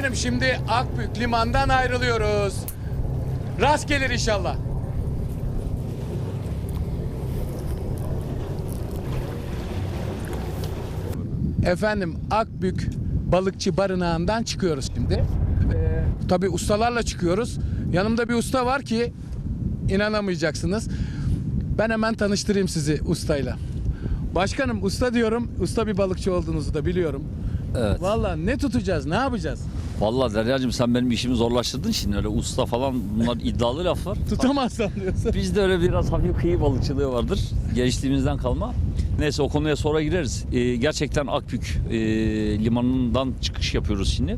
Efendim şimdi Akbük limandan ayrılıyoruz. Rast gelir inşallah. Efendim Akbük balıkçı barınağından çıkıyoruz şimdi. Ee, tabii ustalarla çıkıyoruz. Yanımda bir usta var ki inanamayacaksınız. Ben hemen tanıştırayım sizi ustayla. Başkanım usta diyorum. Usta bir balıkçı olduğunuzu da biliyorum. Evet. Vallahi ne tutacağız, ne yapacağız? Vallahi Derya'cığım sen benim işimi zorlaştırdın şimdi öyle usta falan bunlar iddialı laflar. Tutamazsan diyorsun. Bizde öyle biraz hafif kıyı balıkçılığı vardır. Gençliğimizden kalma. Neyse o konuya sonra gireriz. Ee, gerçekten Akbük e, limanından çıkış yapıyoruz şimdi.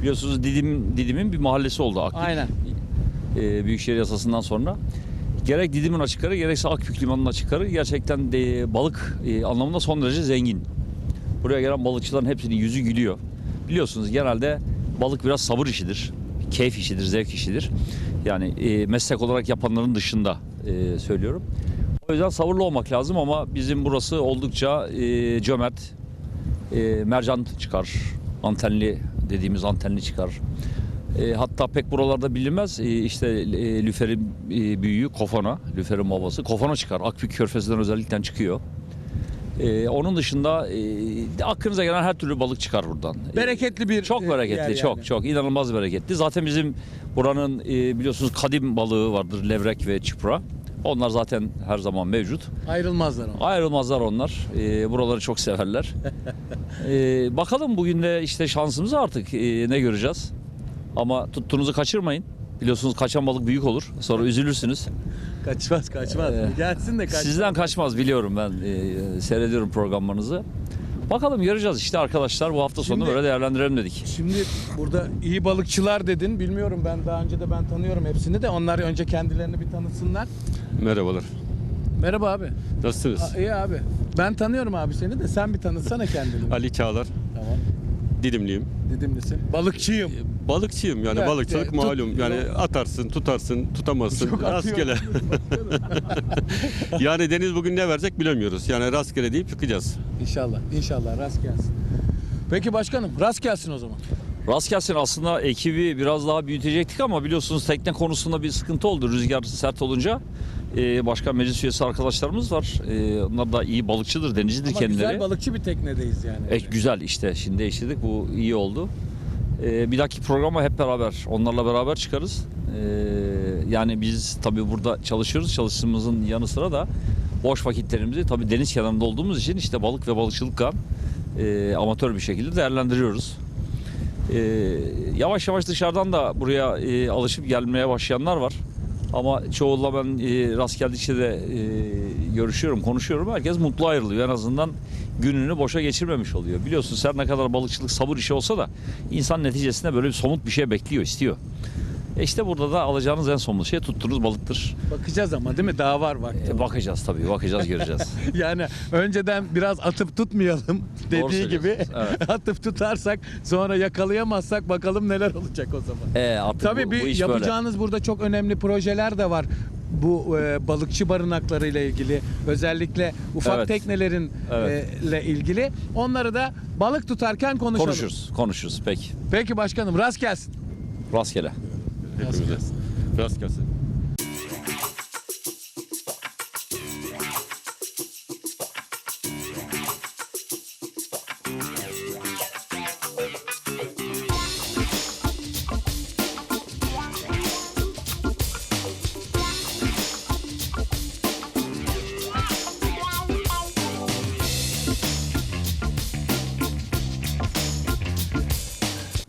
Biliyorsunuz Didim Didim'in bir mahallesi oldu Akbük. Aynen. e, Büyükşehir yasasından sonra. Gerek Didim'in açıkları gerekse Akbük limanının açıkları gerçekten de balık e, anlamında son derece zengin. Buraya gelen balıkçıların hepsinin yüzü gülüyor. Biliyorsunuz genelde balık biraz sabır işidir. Keyif işidir, zevk işidir. Yani e, meslek olarak yapanların dışında e, söylüyorum. O yüzden sabırlı olmak lazım ama bizim burası oldukça e, cömert. E, mercan çıkar, antenli dediğimiz antenli çıkar. E, hatta pek buralarda bilinmez. E, işte e, lüferin e, büyüğü kofana, lüferin babası. Kofana çıkar. Akbük körfezinden özellikle çıkıyor. E, onun dışında e, aklınıza gelen her türlü balık çıkar buradan. E, Bereketli bir çok e, bereketli, yer çok yani. çok inanılmaz bereketli. Zaten bizim buranın e, biliyorsunuz kadim balığı vardır, levrek ve çupra. Onlar zaten her zaman mevcut. Ayrılmazlar ama. Ayrılmazlar onlar. E, buraları çok severler. E, bakalım bugün de işte şansımız artık e, ne göreceğiz. Ama tuttuğunuzu kaçırmayın. Biliyorsunuz kaçan balık büyük olur. Sonra üzülürsünüz. Kaçmaz kaçmaz. Ee, Gelsin de kaçmaz. Sizden kaçmaz biliyorum ben. E, seyrediyorum programlarınızı. Bakalım göreceğiz işte arkadaşlar bu hafta sonu Şimdi- böyle değerlendirelim dedik. Şimdi burada iyi balıkçılar dedin. Bilmiyorum ben daha önce de ben tanıyorum hepsini de. Onlar önce kendilerini bir tanıtsınlar. Merhabalar. Merhaba abi. Nasılsınız? İyi abi. Ben tanıyorum abi seni de sen bir tanıtsana kendini. Ali Çağlar. Tamam. Didimliyim. Didimlisin. Balıkçıyım. Balıkçıyım yani Evet, balıkçılık e, tut- malum. Yani atarsın, tutarsın, tutamazsın. Çok rastgele. yani deniz bugün ne verecek bilemiyoruz. Yani rastgele deyip çıkacağız. İnşallah. İnşallah rast gelsin. Peki başkanım rast gelsin o zaman. Rast gelsin aslında ekibi biraz daha büyütecektik ama biliyorsunuz tekne konusunda bir sıkıntı oldu. Rüzgar sert olunca e, başka meclis üyesi arkadaşlarımız var. E, onlar da iyi balıkçıdır, denizcidir Ama kendileri. güzel balıkçı bir teknedeyiz yani. E, güzel işte şimdi değiştirdik bu iyi oldu. E, bir dahaki programa hep beraber onlarla beraber çıkarız. E, yani biz tabii burada çalışıyoruz. Çalıştığımızın yanı sıra da boş vakitlerimizi tabii deniz kenarında olduğumuz için işte balık ve balıkçılıkla e, amatör bir şekilde değerlendiriyoruz. E, yavaş yavaş dışarıdan da buraya e, alışıp gelmeye başlayanlar var. Ama çoğuyla ben e, rast geldikçe de e, görüşüyorum, konuşuyorum. Herkes mutlu ayrılıyor. En azından gününü boşa geçirmemiş oluyor. Biliyorsunuz her ne kadar balıkçılık sabır işi olsa da insan neticesinde böyle bir somut bir şey bekliyor, istiyor. E işte burada da alacağınız en somut şey tuttuğunuz balıktır. Bakacağız ama değil mi? Daha var vakti. E, bakacağız tabii, bakacağız, göreceğiz. Yani önceden biraz atıp tutmayalım dediği gibi. evet. atıp tutarsak sonra yakalayamazsak bakalım neler olacak o zaman. E, artık Tabii bu, bir bu iş böyle. yapacağınız burada çok önemli projeler de var. Bu e, balıkçı barınakları ile ilgili özellikle ufak Evet. teknelerin Evet. e, ile ilgili onları da balık tutarken konuşalım. Konuşuruz, konuşuruz. Peki. Peki başkanım rast gelsin. Rastgele. Rast gelsin.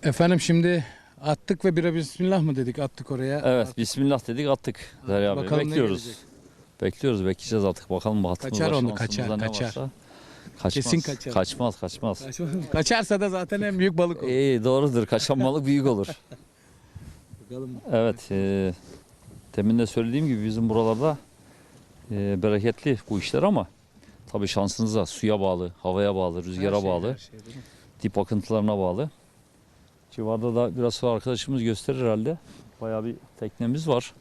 Efendim şimdi attık ve bire bismillah mı dedik attık oraya. Evet, bismillah dedik attık. Derya Bey. Bakalım ne Bekliyoruz. gelecek? Bekliyoruz, bekleyeceğiz artık. Bakalım bahtımızda, Kaçar onu, şansımızda kaçar, ne kaçar. varsa. Kaçmaz, Kesin kaçar. Kaçmaz, kaçmaz. Kaçarsa da zaten en büyük balık olur. İyi, doğrudur. Kaçan balık büyük olur. Bakalım. Evet, e, demin de söylediğim gibi bizim buralarda e, bereketli bu işler ama tabii şansınıza suya bağlı, havaya bağlı, rüzgara şey, bağlı, şey dip akıntılarına bağlı. Civarda da biraz sonra arkadaşımız gösterir herhalde. Bayağı bir teknemiz var.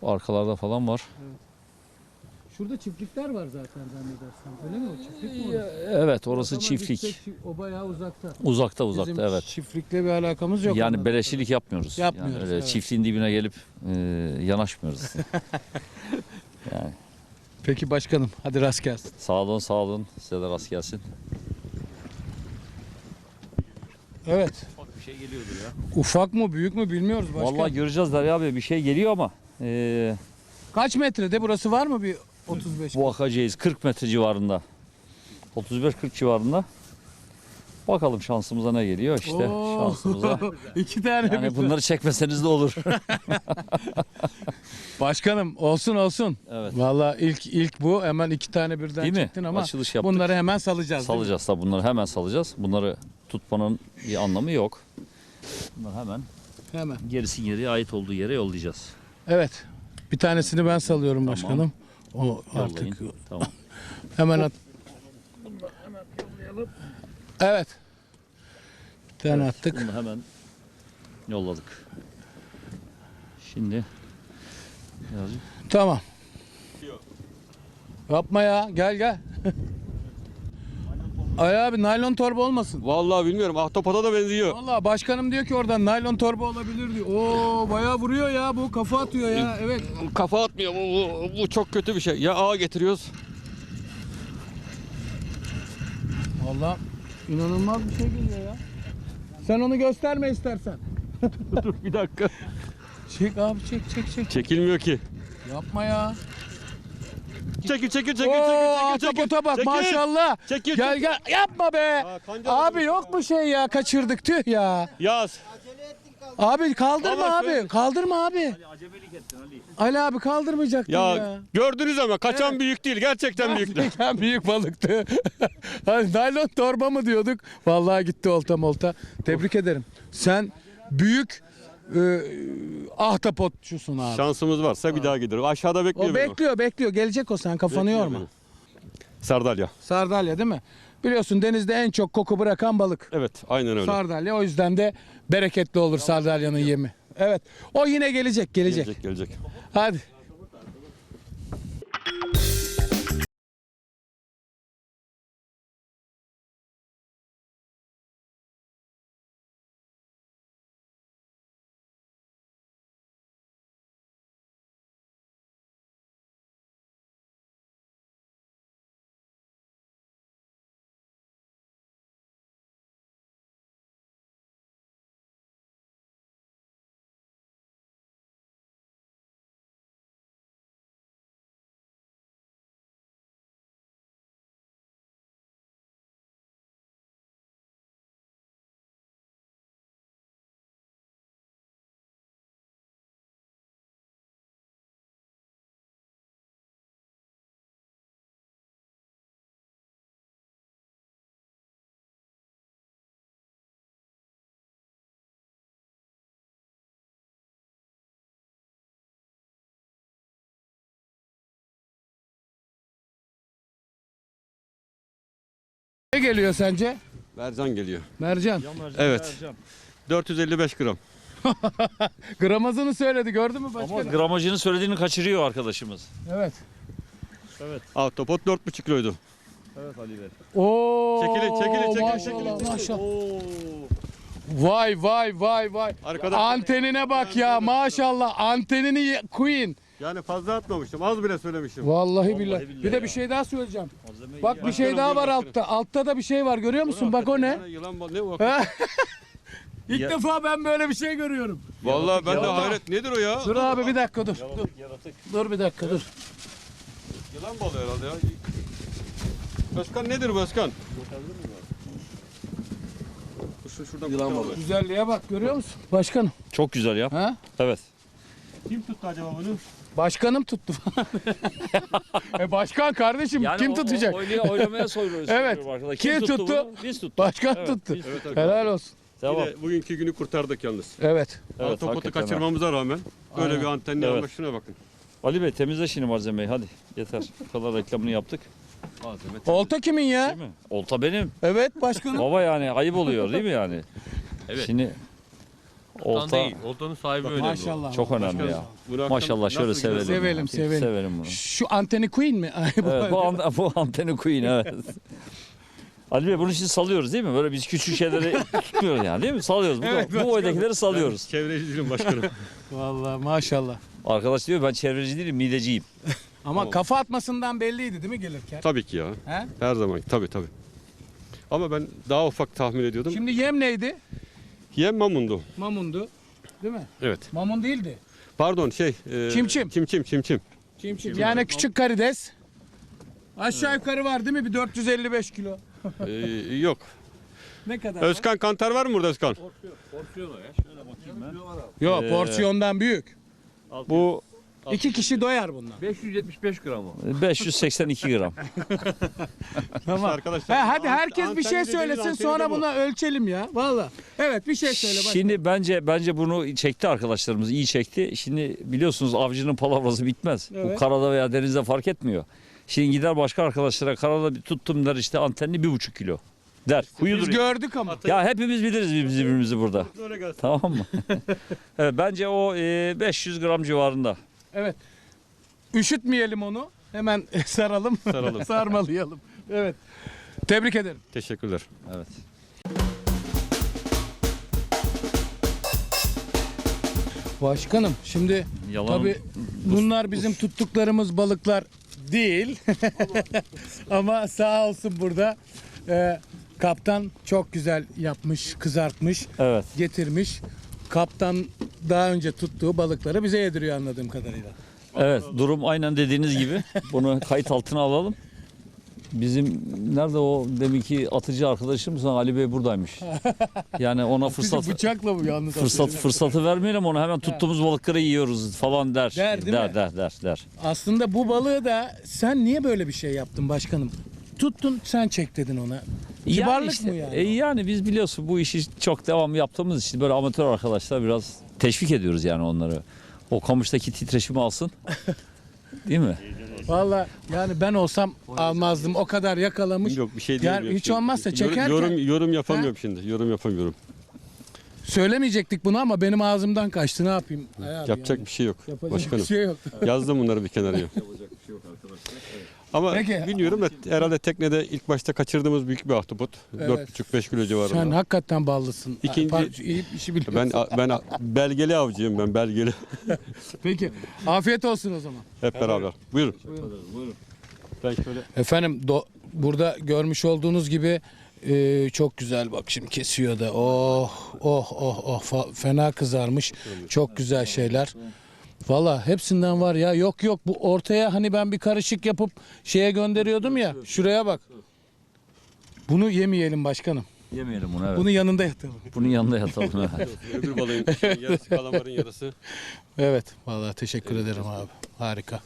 Şu arkalarda falan var. Şurada çiftlikler var zaten zannedersem. Öyle mi o çiftlik mi orası? Evet orası Ama çiftlik. gitsek O bayağı uzakta. Uzakta uzakta Bizim evet. çiftlikle bir alakamız yok. Yani anladığım beleşçilik yapmıyoruz. Yapmıyoruz, Yani öyle evet. çiftliğin dibine gelip e, yanaşmıyoruz. yani Peki başkanım hadi rast gelsin. sağ olun sağ olun. Size de rast gelsin. Evet. Şey geliyordur ya. Ufak mı büyük mü bilmiyoruz başkan. Vallahi göreceğiz Derya abi bir şey geliyor ama e, Kaç metrede burası var mı bir 35? bu akacağız 40 metre civarında. 35-40 civarında. Bakalım şansımıza ne geliyor işte Oo. şansımıza. İki tane Yani bunları çekmeseniz de olur. Başkanım olsun olsun. Evet. Vallahi ilk ilk bu hemen iki tane birden Değil mi? çektin ama Açılış yaptık. bunları hemen salacağız. değil mi? Salacağız tabii bunları hemen salacağız. Bunları tutmanın bir anlamı yok. Bunları hemen Hemen. gerisi geriye ait olduğu yere yollayacağız. Evet. Bir tanesini ben salıyorum Tamam. başkanım. O Yollayın. artık Tamam. hemen at. Evet. Bir tane attık. Bunu hemen yolladık. Şimdi birazcık Tamam. Yapma ya. Gel gel. Ay abi naylon torba olmasın. Vallahi bilmiyorum. Ahtapota da benziyor. Vallahi başkanım diyor ki oradan naylon torba olabilir diyor. Oo bayağı vuruyor ya bu kafa atıyor ya. Evet. Kafa atmıyor. Bu, bu, bu çok kötü bir şey. Ya ağa getiriyoruz. Vallahi inanılmaz bir şey geliyor ya. Sen onu gösterme istersen. Dur bir dakika. Çek abi çek çek çek. Çekilmiyor ki. Yapma ya. Çekil çekil çekil Oo çekil çekil. ahtapota bak Çekil. maşallah. Çekil. Gel çekil. gel yapma be. Aa, kanca Abi yok mu şey ya kaçırdık tüh ya. Yaz. Abi kaldırma Vallahi abi. söyle. Kaldırma abi. Acemelik ettin Ali. Ali abi kaldırmayacaktın ya. Ya, gördünüz ama kaçan büyük değil. Gerçekten büyük. Gerçekten büyük balıktı. hani naylon torba mı diyorduk? Vallahi gitti olta molta. Tebrik ederim. Sen büyük e, ahtapotçusun abi. Şansımız varsa bir daha gider. Aşağıda bekliyor O beni. bekliyor bekliyor. Gelecek o sen kafanı Bekliyor yorma. beni. Sardalya. Sardalya değil mi? Biliyorsun denizde en çok koku bırakan balık. Evet aynen öyle. Sardalya o yüzden de bereketli olur sardalyanın yemi. Evet. O yine gelecek, gelecek. Gelecek gelecek. Hadi. Ne geliyor sence? Mercan geliyor. Mercan. Evet. 455 gram. Gramajını söyledi gördün mü Ama başkanım? gramajını söylediğini kaçırıyor arkadaşımız. Evet. Ahtapot 4,5 kiloydu. Evet Ali Bey. Oo, Çekilin, çekilin, çekilin, maşallah, çekilin. Maşallah. Vay vay vay vay. Arkada Antenine bak ya maşallah. Antenini queen. Yani fazla atmamıştım. Az bile söylemişim. Vallahi, billahi. billahi Bir de ya. bir şey daha söyleyeceğim. Malzeme Bak bir şey daha var altta. Altta da bir şey var görüyor musun? Bak o ne? Yılan bal ne o? İlk Ya- defa ben böyle bir şey görüyorum. Vallahi ben de yaratık. hayret nedir o ya? Dur abi bir dakika dur. Dur, Yaratık yaratık. dur bir dakika dur. Yılan balığı herhalde ya. Başkan nedir şuradan yılan balığı. Güzelliğe bak görüyor musun? Başkanım. Çok güzel ya. Ha? Evet. Kim tuttu acaba bunu? Başkanım tuttu. e başkan kardeşim kim o- tutacak? Oynaya, oynamaya soyuyoruz. Evet. Kim tuttu? bunu? Biz tuttuk. Başkan Evet, tuttu. biz tuttuk. Helal olsun. Tamam. Bugünkü günü kurtardık yalnız. Evet. Evet, hakikaten ha. kaçırmamıza rağmen böyle bir antenli Evet. almak şuna bakın. Ali Bey temizle şimdi malzemeyi hadi. Yeter. Bu kadar reklamını yaptık. Malzeme. Olta kimin ya? Değil mi? Olta benim. Evet başkanım. Baba yani ayıp oluyor değil mi yani? Evet. Şimdi Olta Olta değil. Oltanın sahibi önemli. Maşallah. çok önemli ya. Akşam Maşallah şöyle nasıl sevelim. gidiyor? Sevelim, sevelim. Sevelim bunu. Şu anteni queen mi? Bu- Evet, bu, an- bu anteni queen evet. Ali Bey bunu şimdi salıyoruz değil mi? Böyle biz küçük şeyleri tutmuyoruz yani değil mi? Salıyoruz. Bu, Evet, bu boydakileri salıyoruz. Çevreci değilim başkanım. Vallahi maşallah. Arkadaş diyor ben çevreci değilim mideciyim. Ama kafa atmasından belliydi değil mi gelirken? tabii ki ya. He? Her zaman tabii tabii. Ama ben daha ufak tahmin ediyordum. Şimdi yem neydi? Yem mamundu. Mamundu. Değil mi? Evet. Mamun değildi. Pardon şey. e, Çimçim. Çimçim çimçim. Çimçim. Yani küçük karides. Aşağı yukarı var değil mi? Bir 455 kilo. Ee, yok. Ne kadar? Özkan Kantar var mı burada Özkan? Yok Ee, porsiyondan büyük. Bu İki kişi doyar bundan. 575 gram o. 582 gram. Tamam. arkadaşlar. He, hadi ant- herkes bir şey söylesin sonra buna ölçelim ya. Valla. Evet bir şey söyle. Başka. Şimdi bence bence bunu çekti arkadaşlarımız iyi çekti. Şimdi biliyorsunuz avcının palavrası bitmez. Bu Evet. karada veya denizde fark etmiyor. Şimdi gider başka arkadaşlara karada bir tuttum der işte antenli bir buçuk kilo der. Biz gördük ama. Ya hepimiz biliriz biz birbirimizi burada. Tamam mı? evet, bence o e, 500 gram civarında. Evet. Üşütmeyelim onu. Hemen saralım. Saralım. Sarmalayalım. Evet. Tebrik ederim. Teşekkürler. Evet. Başkanım şimdi Yalan. tabii bunlar bizim tuttuklarımız balıklar değil. Ama sağ olsun burada e, kaptan çok güzel yapmış, kızartmış, Evet. getirmiş. Kaptan daha önce tuttuğu balıkları bize yediriyor anladığım kadarıyla. Evet, durum aynen dediğiniz gibi. Bunu kayıt altına alalım. Bizim nerede o deminki atıcı arkadaşımız Ali Bey buradaymış. Yani ona fırsat bıçakla mı yalnız? fırsat atıyor? fırsatı vermeyelim ona hemen tuttuğumuz balıkları yiyoruz falan der. Der, değil der, mi? der, der, der. Aslında bu balığı da sen niye böyle bir şey yaptın başkanım? Tuttun sen çek dedin ona. Kibarlık işte, mı yani? e, yani biz biliyorsun bu işi çok devam yaptığımız için böyle amatör arkadaşlar biraz teşvik ediyoruz yani onları. O kamıştaki titreşimi alsın. Değil mi? Valla yani ben olsam almazdım. O kadar yakalamış. Yok bir şey Yani diyemiyorum. hiç Şimdi olmazsa çekerken- Yorum, yorum yapamıyorum şimdi. Yorum yapamıyorum. Söylemeyecektik bunu ama benim ağzımdan kaçtı. Ne yapayım? Ay abi Yapacak yani. bir şey yok. Yapacak Başkanım. bir şey yok. Yazdım bunları bir kenara. Ama Peki. bilmiyorum da herhalde teknede ilk başta kaçırdığımız büyük bir ahtapot. Evet. 4,5-5 kilo civarında. Sen hakikaten ballısın. İkinci- Par- iyi işi biliyorsun. Ben ben belgeli avcıyım ben belgeli. Peki. Afiyet olsun o zaman. Hep beraber. Buyurun. Ben şöyle Efendim do- burada görmüş olduğunuz gibi e, çok güzel bak şimdi kesiyor da. Oh oh oh oh fa- fena kızarmış. Çok güzel şeyler. Valla hepsinden var ya yok yok bu ortaya hani ben bir karışık yapıp şeye gönderiyordum ya şuraya bak. Bunu yemeyelim başkanım. Yemeyelim bunu evet. Bunun yanında yatalım. Bunun yanında yatalım. evet. öbür balığın yarısı kalamarın yarısı. Evet vallahi teşekkür ederim abi. Harika.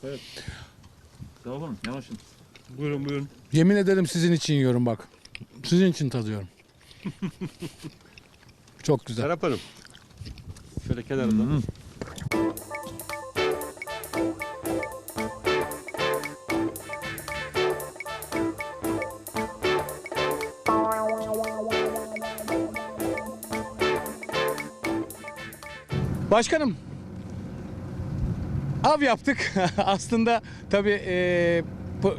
Tamam yanaşın. Buyurun buyurun. Yemin ederim sizin için yiyorum bak. Sizin için tadıyorum. Çok güzel. Serap Hanım. Şöyle kenarında. Başkanım av yaptık. Aslında tabii e,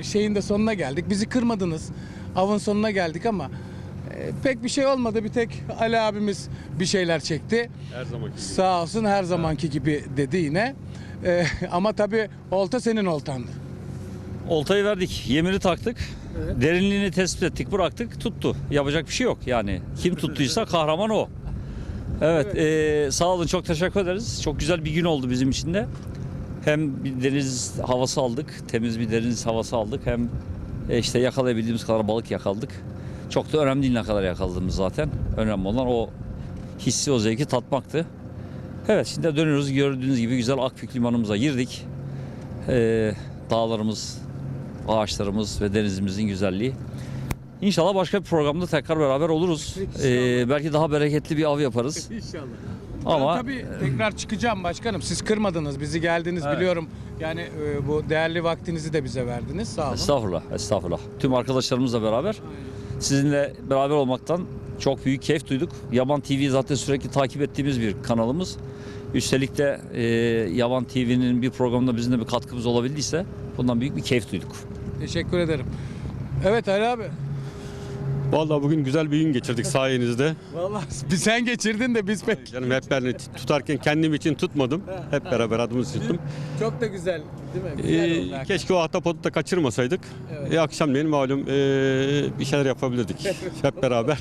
şeyin de sonuna geldik. Bizi kırmadınız. Avın sonuna geldik ama pek bir şey olmadı. Bir tek Ali abimiz bir şeyler çekti. Her zamanki gibi. Sağ olsun her zamanki gibi dedi yine. E, ama tabii olta senin oltandı. Oltayı verdik, yemini taktık. Derinliğini tespit ettik, bıraktık, tuttu. Yapacak bir şey yok yani. Kim tuttuysa kahraman o. Evet, eee, sağ olun çok teşekkür ederiz. Çok güzel bir gün oldu bizim için de. Hem bir deniz havası aldık, temiz bir deniz havası aldık. Hem e, işte yakalayabildiğimiz kadar balık yakaladık. Çok da önemli değil ne kadar yakaladığımız zaten. Önemli olan o hissi, o zevki tatmaktı. Evet, şimdi dönüyoruz. Gördüğünüz gibi güzel Akbük limanımıza girdik. Eee, dağlarımız, ağaçlarımız ve denizimizin güzelliği. İnşallah başka bir programda tekrar beraber oluruz. Ee, belki daha bereketli bir av yaparız. İnşallah. Ama Ben tabii tekrar çıkacağım başkanım. Siz kırmadınız, bizi geldiniz Evet. biliyorum. Yani e, bu değerli vaktinizi de bize verdiniz. Sağ olun. estağfurullah, estağfurullah. Tüm arkadaşlarımızla beraber Sizinle beraber olmaktan çok büyük keyif duyduk. Yaban TV zaten sürekli takip ettiğimiz bir kanalımız. Üstelik de e, Yaban TV'nin bir programında bizim de bir katkımız olabildiyse bundan büyük bir keyif duyduk. Teşekkür ederim. Evet Ali abi. Vallahi bugün güzel bir gün geçirdik sayenizde. Vallahi bir sen geçirdin de biz pek. Canım hep ben tutarken kendim için tutmadım. Hep beraber adımızı tuttum. Çok da güzel değil mi? Güzel Ee, keşke o ahtapotu da kaçırmasaydık. Evet. E, akşamleyin malum e, bir şeyler yapabilirdik hep beraber.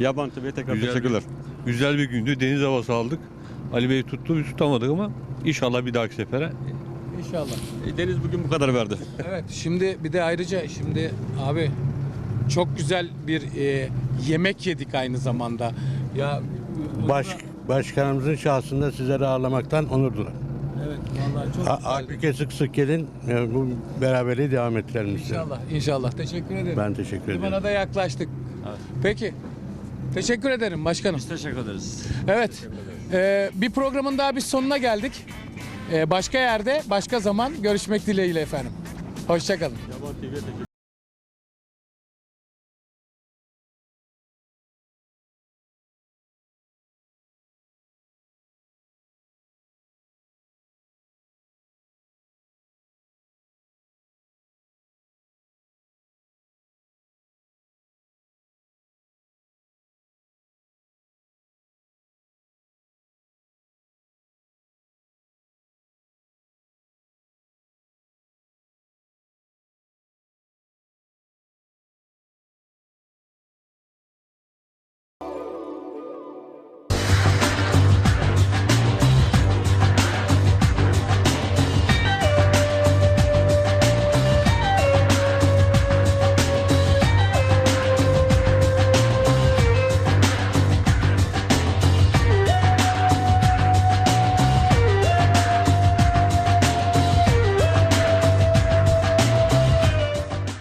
Yaban TV'ye tekrar Güzel bir- teşekkürler. Güzel bir gündü. Deniz havası aldık. Ali Bey tuttu biz tutamadık ama inşallah bir dahaki sefere. İnşallah. E, Deniz bugün bu kadar verdi. Evet şimdi bir de ayrıca şimdi abi çok güzel bir e, yemek yedik aynı zamanda. Ya Baş, başkanımızın şahsında sizleri ağırlamaktan onur duyarım. Evet vallahi çok A- güzeldi. Aybüke sık sık gelin. e, Bu beraberliği devam ettirelim isterim. İnşallah inşallah teşekkür ederim. Ben teşekkür ederim. Limana da yaklaştık. Peki. Teşekkür ederim başkanım. Biz teşekkür ederiz. Evet. Ee, bir programın daha biz sonuna geldik. Ee, başka yerde, başka zaman görüşmek dileğiyle efendim. Hoşçakalın.